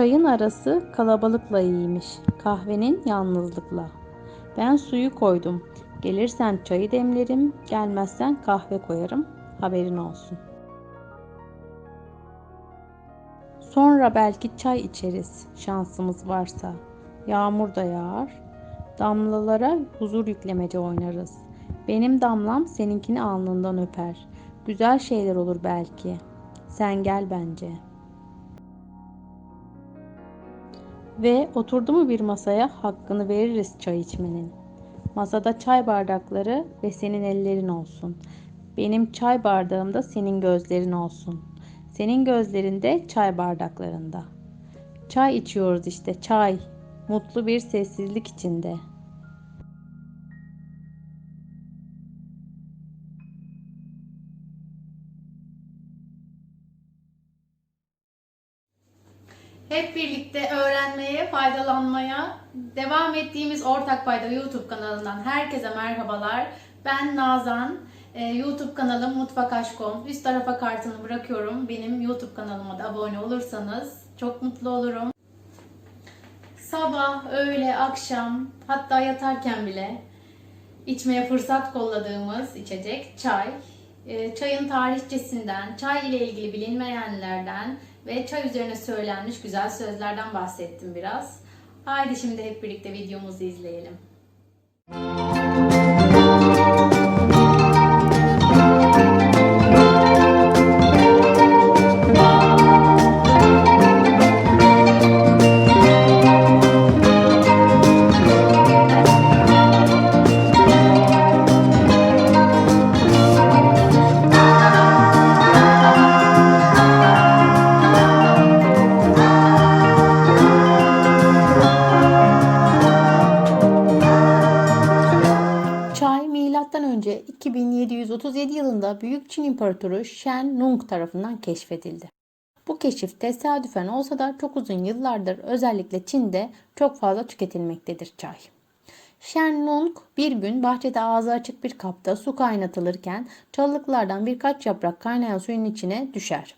Çayın arası kalabalıkla iyiymiş, kahvenin yalnızlıkla. Ben suyu koydum. Gelirsen çayı demlerim, gelmezsen kahve koyarım. Haberin olsun. Sonra belki çay içeriz, şansımız varsa. Yağmur da yağar. Damlalara huzur yüklemece oynarız. Benim damlam seninkini alnından öper. Güzel şeyler olur belki. Sen gel bence.'' Ve oturdu mu bir masaya hakkını veririz çay içmenin. Masada çay bardakları ve senin ellerin olsun. Benim çay bardağımda senin gözlerin olsun. Senin gözlerinde çay bardaklarında. Çay içiyoruz işte çay. Mutlu bir sessizlik içinde. Faydalanmaya devam ettiğimiz Ortak Payda YouTube kanalından herkese merhabalar. Ben Nazan. Ee, YouTube kanalım Mutfak Aşkom. Üst tarafa kartını bırakıyorum. Benim YouTube kanalıma da abone olursanız çok mutlu olurum. Sabah, öğle, akşam hatta yatarken bile içmeye fırsat kolladığımız içecek çay. Ee, Çayın tarihçesinden, çay ile ilgili bilinmeyenlerden ve çay üzerine söylenmiş güzel sözlerden bahsettim biraz. Haydi şimdi hep birlikte videomuzu izleyelim. Çay 1737 yılında Büyük Çin İmparatoru Shen Nung tarafından keşfedildi. Bu keşif tesadüfen olsa da çok uzun yıllardır özellikle Çin'de çok fazla tüketilmektedir çay. Shen Nung bir gün bahçede ağzı açık bir kapta su kaynatılırken çalılıklardan birkaç yaprak kaynayan suyun içine düşer.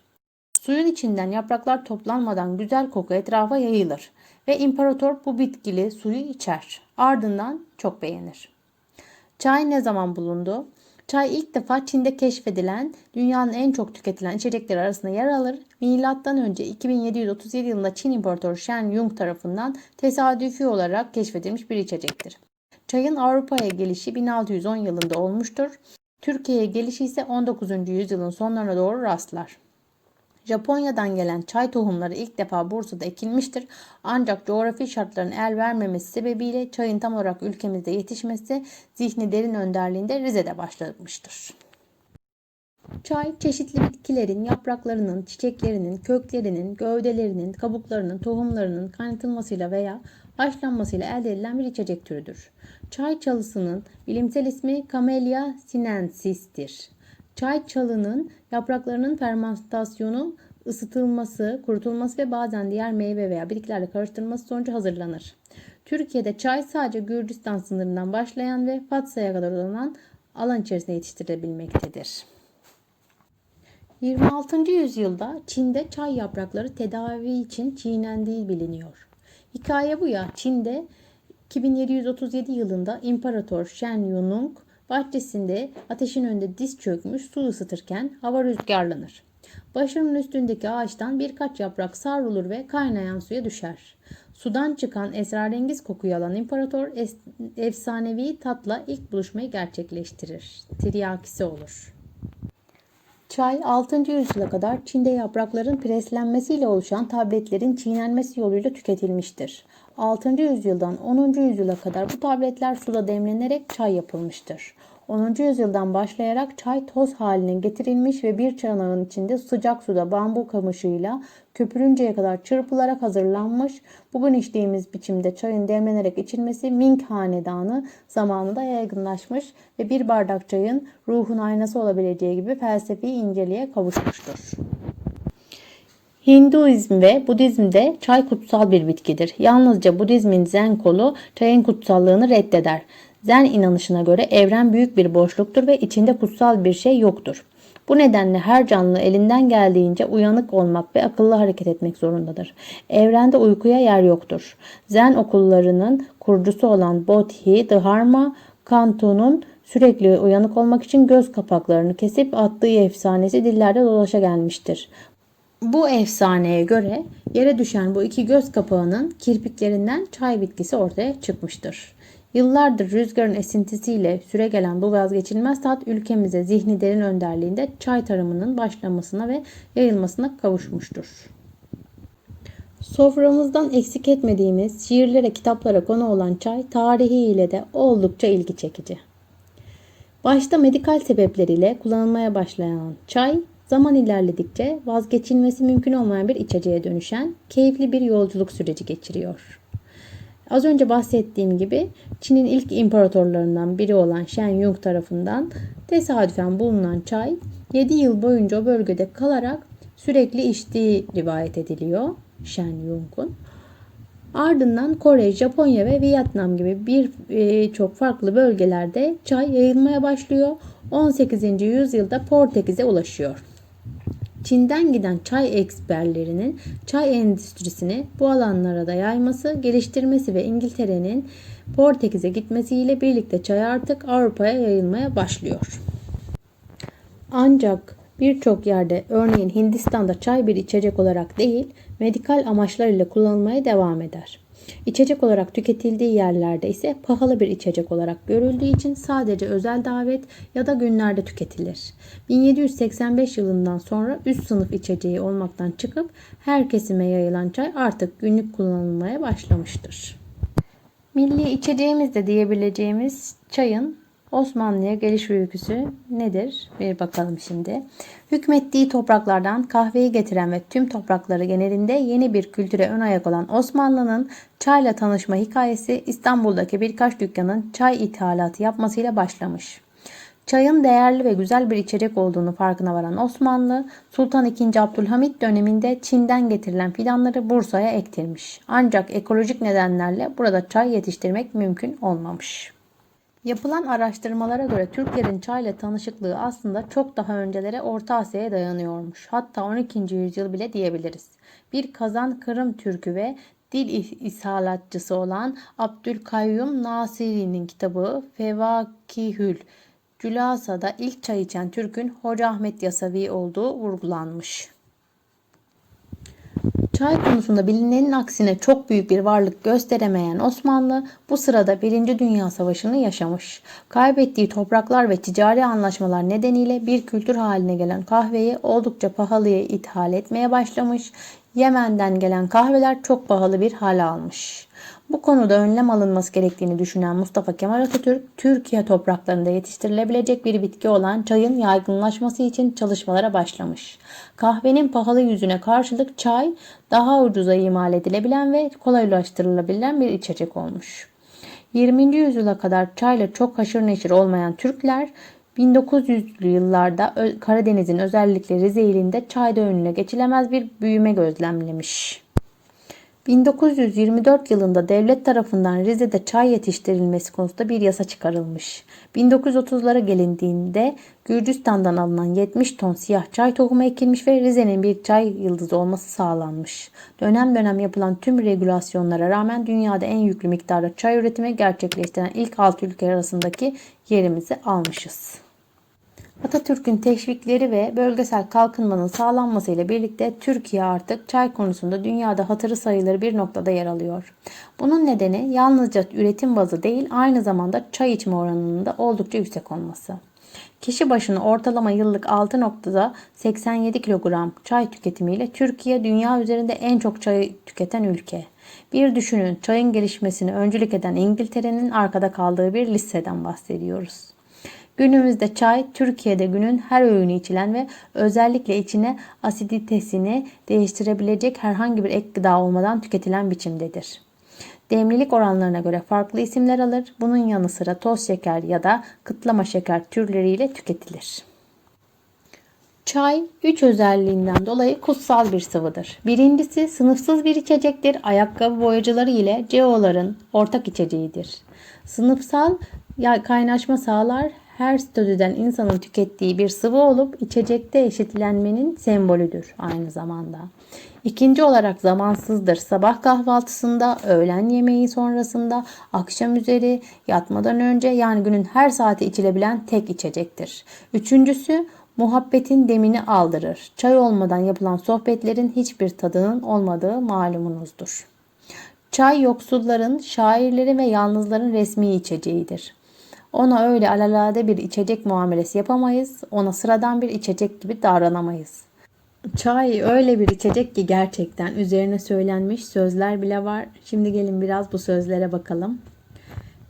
Suyun içinden yapraklar toplanmadan güzel koku etrafa yayılır ve imparator bu bitkili suyu içer. Ardından çok beğenir. Çay ne zaman bulundu? Çay ilk defa Çin'de keşfedilen dünyanın en çok tüketilen içecekleri arasında yer alır. Milattan önce 2737 yılında Çin İmparatoru Shen Yong tarafından tesadüfi olarak keşfedilmiş bir içecektir. Çayın Avrupa'ya gelişi 1610 yılında olmuştur. Türkiye'ye gelişi ise 19. yüzyılın sonlarına doğru rastlar. Japonya'dan gelen çay tohumları ilk defa Bursa'da ekilmiştir. Ancak coğrafi şartların el vermemesi sebebiyle çayın tam olarak ülkemizde yetişmesi Zihni Derin önderliğinde Rize'de başlamıştır. Çay çeşitli bitkilerin yapraklarının, çiçeklerinin, köklerinin, gövdelerinin, kabuklarının, tohumlarının kaynatılmasıyla veya haşlanmasıyla elde edilen bir içecek türüdür. Çay çalısının bilimsel ismi Camellia sinensis'tir. Çay çalının yapraklarının fermentasyonu, ısıtılması, kurutulması ve bazen diğer meyve veya bitkilerle karıştırılması sonucu hazırlanır. Türkiye'de çay sadece Gürcistan sınırından başlayan ve Fatsa'ya kadar uzanan alan içerisinde yetiştirilebilmektedir. 26. yüzyılda Çin'de çay yaprakları tedavi için çiğnendiği biliniyor. Hikaye bu ya Çin'de 2737 yılında İmparator Shen Yunung bahçesinde ateşin önünde diz çökmüş su ısıtırken hava rüzgarlanır. Başının üstündeki ağaçtan birkaç yaprak savrulur ve kaynayan suya düşer. Sudan çıkan esrarengiz kokuyu alan imparator efsanevi tatla ilk buluşmayı gerçekleştirir. Tiryakisi olur. Çay 6. yüzyıla kadar Çin'de yaprakların preslenmesiyle oluşan tabletlerin çiğnenmesi yoluyla tüketilmiştir. 6. yüzyıldan 10. yüzyıla kadar bu tabletler suda demlenerek çay yapılmıştır. 10. yüzyıldan başlayarak çay toz haline getirilmiş ve bir çanağın içinde sıcak suda bambu kamışıyla köpürünceye kadar çırpılarak hazırlanmış. Bugün içtiğimiz biçimde çayın demlenerek içilmesi Ming Hanedanı zamanında yaygınlaşmış ve bir bardak çayın ruhun aynası olabileceği gibi felsefi inceliğe kavuşmuştur. Hinduizm ve Budizm'de çay kutsal bir bitkidir. Yalnızca Budizmin Zen kolu çayın kutsallığını reddeder. Zen inanışına göre evren büyük bir boşluktur ve içinde kutsal bir şey yoktur. Bu nedenle her canlı elinden geldiğince uyanık olmak ve akıllı hareket etmek zorundadır. Evrende uykuya yer yoktur. Zen okullarının kurucusu olan Bodhi Dharma Kanto'nun sürekli uyanık olmak için göz kapaklarını kesip attığı efsanesi dillerde dolaşa gelmiştir. Bu efsaneye göre yere düşen bu iki göz kapağının kirpiklerinden çay bitkisi ortaya çıkmıştır. Yıllardır rüzgarın esintisiyle süregelen bu vazgeçilmez tat ülkemize zihni derin önderliğinde çay tarımının başlamasına ve yayılmasına kavuşmuştur. Soframızdan eksik etmediğimiz şiirlere, kitaplara konu olan çay tarihiyle de oldukça ilgi çekici. Başta medikal sebepleriyle kullanılmaya başlayan çay, zaman ilerledikçe vazgeçilmesi mümkün olmayan bir içeceğe dönüşen keyifli bir yolculuk süreci geçiriyor. Az önce bahsettiğim gibi Çin'in ilk imparatorlarından biri olan Shen Yong tarafından tesadüfen bulunan çay 7 yıl boyunca o bölgede kalarak sürekli içtiği rivayet ediliyor Shen Yong'un. Ardından Kore, Japonya ve Vietnam gibi birçok farklı bölgelerde çay yayılmaya başlıyor. 18. yüzyılda Portekiz'e ulaşıyor. Çin'den giden çay eksperlerinin çay endüstrisini bu alanlara da yayması, geliştirmesi ve İngiltere'nin Portekiz'e gitmesiyle birlikte çay artık Avrupa'ya yayılmaya başlıyor. Ancak birçok yerde örneğin Hindistan'da çay bir içecek olarak değil, medikal amaçlar ile kullanılmaya devam eder. İçecek olarak tüketildiği yerlerde ise pahalı bir içecek olarak görüldüğü için sadece özel davet ya da günlerde tüketilir. 1785 yılından sonra üst sınıf içeceği olmaktan çıkıp her kesime yayılan çay artık günlük kullanılmaya başlamıştır. Milli içeceğimiz de diyebileceğimiz çayın Osmanlı'ya geliş öyküsü nedir? Bir bakalım şimdi. Hükmettiği topraklardan kahveyi getiren ve tüm toprakları genelinde yeni bir kültüre ön ayak olan Osmanlı'nın çayla tanışma hikayesi İstanbul'daki birkaç dükkanın çay ithalatı yapmasıyla başlamış. Çayın değerli ve güzel bir içecek olduğunu farkına varan Osmanlı, Sultan II. Abdülhamit döneminde Çin'den getirilen fidanları Bursa'ya ektirmiş. Ancak ekolojik nedenlerle burada çay yetiştirmek mümkün olmamış. Yapılan araştırmalara göre Türklerin çayla tanışıklığı aslında çok daha öncelere Orta Asya'ya dayanıyormuş. Hatta 12. yüzyıl bile diyebiliriz. Bir Kazan Kırım Türkü ve dil ishalatçısı olan Abdülkayyum Nasiri'nin kitabı Fevakihül Cülasa'da ilk çay içen Türk'ün Hoca Ahmet Yasavi olduğu vurgulanmış. Çay konusunda bilinenin aksine çok büyük bir varlık gösteremeyen Osmanlı bu sırada 1. Dünya Savaşı'nı yaşamış. Kaybettiği topraklar ve ticari anlaşmalar nedeniyle bir kültür haline gelen kahveyi oldukça pahalıya ithal etmeye başlamış. Yemen'den gelen kahveler çok pahalı bir hal almış. Bu konuda önlem alınması gerektiğini düşünen Mustafa Kemal Atatürk, Türkiye topraklarında yetiştirilebilecek bir bitki olan çayın yaygınlaşması için çalışmalara başlamış. Kahvenin pahalı yüzüne karşılık çay daha ucuza imal edilebilen ve kolay ulaştırılabilen bir içecek olmuş. 20. yüzyıla kadar çayla çok haşır neşir olmayan Türkler 1900'lü yıllarda Karadeniz'in özellikle Rize ilinde çayda önüne geçilemez bir büyüme gözlemlemiş. 1924 yılında devlet tarafından Rize'de çay yetiştirilmesi konusunda bir yasa çıkarılmış. 1930'lara gelindiğinde Gürcistan'dan alınan 70 ton siyah çay tohumu ekilmiş ve Rize'nin bir çay yıldızı olması sağlanmış. Dönem dönem yapılan tüm regülasyonlara rağmen dünyada en yüklü miktarda çay üretimi gerçekleştiren ilk 6 ülke arasındaki yerimizi almışız. Atatürk'ün teşvikleri ve bölgesel kalkınmanın sağlanmasıyla birlikte Türkiye artık çay konusunda dünyada hatırı sayılır bir noktada yer alıyor. Bunun nedeni yalnızca üretim bazı değil aynı zamanda çay içme oranının da oldukça yüksek olması. Kişi başına ortalama yıllık 6.87 kilogram çay tüketimiyle Türkiye dünya üzerinde en çok çay tüketen ülke. Bir düşünün çayın gelişmesini öncülük eden İngiltere'nin arkada kaldığı bir listeden bahsediyoruz. Günümüzde çay Türkiye'de günün her öğünü içilen ve özellikle içine asiditesini değiştirebilecek herhangi bir ek gıda olmadan tüketilen biçimdedir. Demlilik oranlarına göre farklı isimler alır. Bunun yanı sıra toz şeker ya da kıtlama şeker türleriyle tüketilir. Çay üç özelliğinden dolayı kutsal bir sıvıdır. Birincisi sınıfsız bir içecektir. Ayakkabı boyacıları ile CEO'ların ortak içeceğidir. Sınıfsal kaynaşma sağlar. Her statüden insanın tükettiği bir sıvı olup içecekte eşitlenmenin sembolüdür aynı zamanda. İkinci olarak zamansızdır. Sabah kahvaltısında, öğlen yemeği sonrasında, akşam üzeri, yatmadan önce yani günün her saati içilebilen tek içecektir. Üçüncüsü muhabbetin demini aldırır. Çay olmadan yapılan sohbetlerin hiçbir tadının olmadığı malumunuzdur. Çay yoksulların, şairlerin ve yalnızların resmi içeceğidir. Ona öyle alalade bir içecek muamelesi yapamayız. Ona sıradan bir içecek gibi davranamayız. Çay öyle bir içecek ki gerçekten üzerine söylenmiş sözler bile var. Şimdi gelin biraz bu sözlere bakalım.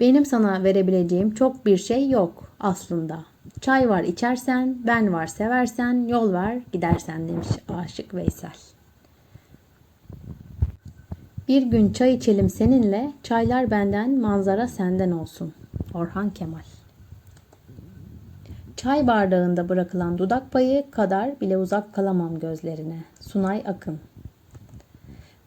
Benim sana verebileceğim çok bir şey yok aslında. Çay var içersen, ben var seversen, yol var gidersen demiş Aşık Veysel. Bir gün çay içelim seninle, çaylar benden, manzara senden olsun. Orhan Kemal Çay bardağında bırakılan dudak payı kadar bile uzak kalamam gözlerine. Sunay Akın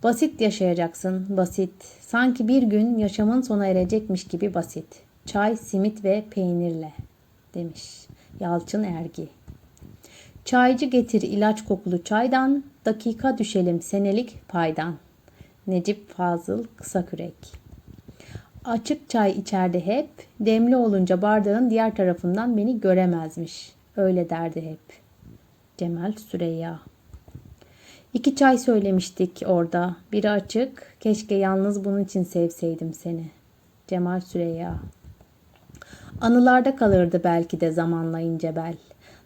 Basit yaşayacaksın, basit. Sanki bir gün yaşamın sona erecekmiş gibi basit. Çay, simit ve peynirle demiş Yalçın Ergi. Çaycı getir ilaç kokulu çaydan, dakika düşelim senelik paydan. Necip Fazıl Kısakürek Açık çay içerdi hep, demli olunca bardağın diğer tarafından beni göremezmiş. Öyle derdi hep. Cemal Süreyya İki çay söylemiştik orada. Biri açık, keşke yalnız bunun için sevseydim seni. Cemal Süreyya Anılarda kalırdı belki de zamanla ince bel.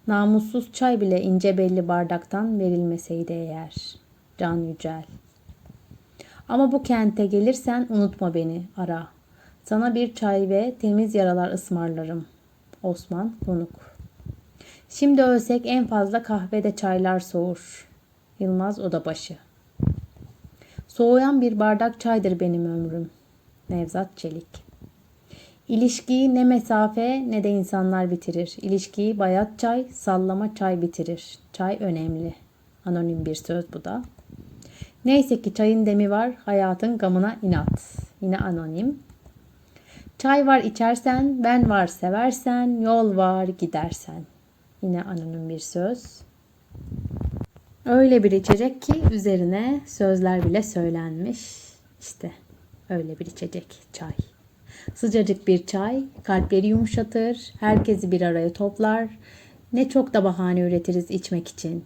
Namussuz çay bile ince belli bardaktan verilmeseydi eğer. Can Yücel Ama bu kente gelirsen unutma beni, ara. Sana bir çay ve temiz yaralar ısmarlarım. Osman Konuk Şimdi ölsek en fazla kahvede çaylar soğur. Yılmaz Odabaşı Soğuyan bir bardak çaydır benim ömrüm. Nevzat Çelik İlişkiyi ne mesafe ne de insanlar bitirir. İlişkiyi bayat çay, sallama çay bitirir. Çay önemli. Anonim bir söz bu da. Neyse ki çayın demi var, hayatın gamına inat. Yine anonim. Çay var içersen, ben var seversen, yol var gidersen. Yine anonim bir söz. Öyle bir içecek ki üzerine sözler bile söylenmiş. İşte öyle bir içecek çay. Sıcacık bir çay kalpleri yumuşatır, herkesi bir araya toplar. Ne çok da bahane üretiriz içmek için.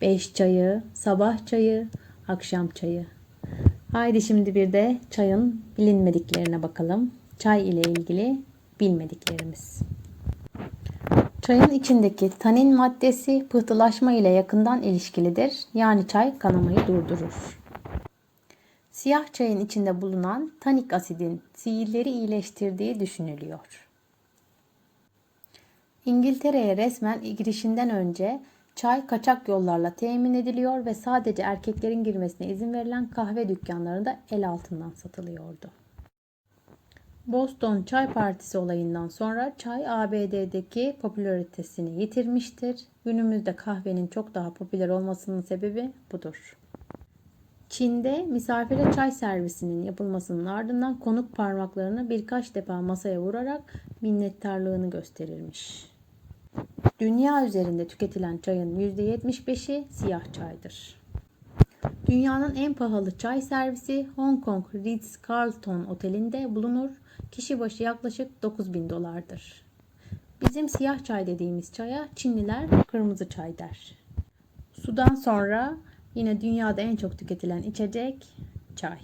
Beş çayı, sabah çayı, akşam çayı. Haydi şimdi bir de çayın bilinmediklerine bakalım. Çay ile ilgili bilmediklerimiz. Çayın içindeki tanin maddesi pıhtılaşma ile yakından ilişkilidir. Yani çay kanamayı durdurur. Siyah çayın içinde bulunan tanik asidin sihirleri iyileştirdiği düşünülüyor. İngiltere'ye resmen girişinden önce çay kaçak yollarla temin ediliyor ve sadece erkeklerin girmesine izin verilen kahve dükkanlarında el altından satılıyordu. Boston Çay Partisi olayından sonra çay ABD'deki popülaritesini yitirmiştir. Günümüzde kahvenin çok daha popüler olmasının sebebi budur. Çin'de misafire çay servisinin yapılmasının ardından konuk parmaklarını birkaç defa masaya vurarak minnettarlığını gösterirmiş. Dünya üzerinde tüketilen çayın %75'i siyah çaydır. Dünyanın en pahalı çay servisi Hong Kong Ritz-Carlton Oteli'nde bulunur. Kişi başı yaklaşık 9000 dolardır. Bizim siyah çay dediğimiz çaya Çinliler kırmızı çay der. Sudan sonra Yine dünyada en çok tüketilen içecek çay.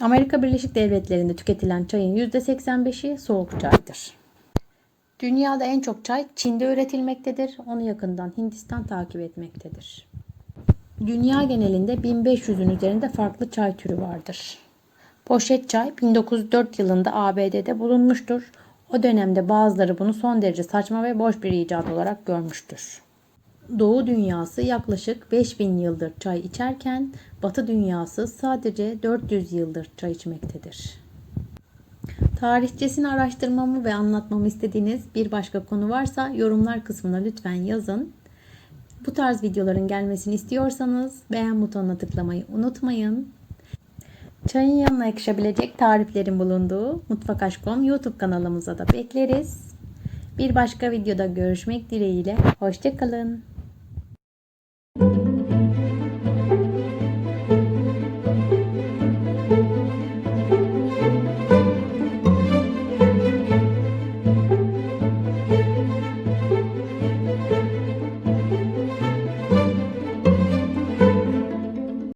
Amerika Birleşik Devletleri'nde tüketilen çayın %85'i soğuk çaydır. Dünyada en çok çay Çin'de üretilmektedir. Onu yakından Hindistan takip etmektedir. Dünya genelinde 1500'ün üzerinde farklı çay türü vardır. Poşet çay 1904 yılında ABD'de bulunmuştur. O dönemde bazıları bunu son derece saçma ve boş bir icat olarak görmüştür. Doğu dünyası yaklaşık 5000 yıldır çay içerken Batı dünyası sadece 400 yıldır çay içmektedir. Tarihçesini araştırmamı ve anlatmamı istediğiniz bir başka konu varsa yorumlar kısmına lütfen yazın. Bu tarz videoların gelmesini istiyorsanız beğen butonuna tıklamayı unutmayın. Çayın yanına yakışabilecek tariflerin bulunduğu Mutfak Aşkom YouTube kanalımıza da bekleriz. Bir başka videoda görüşmek dileğiyle. Hoşçakalın.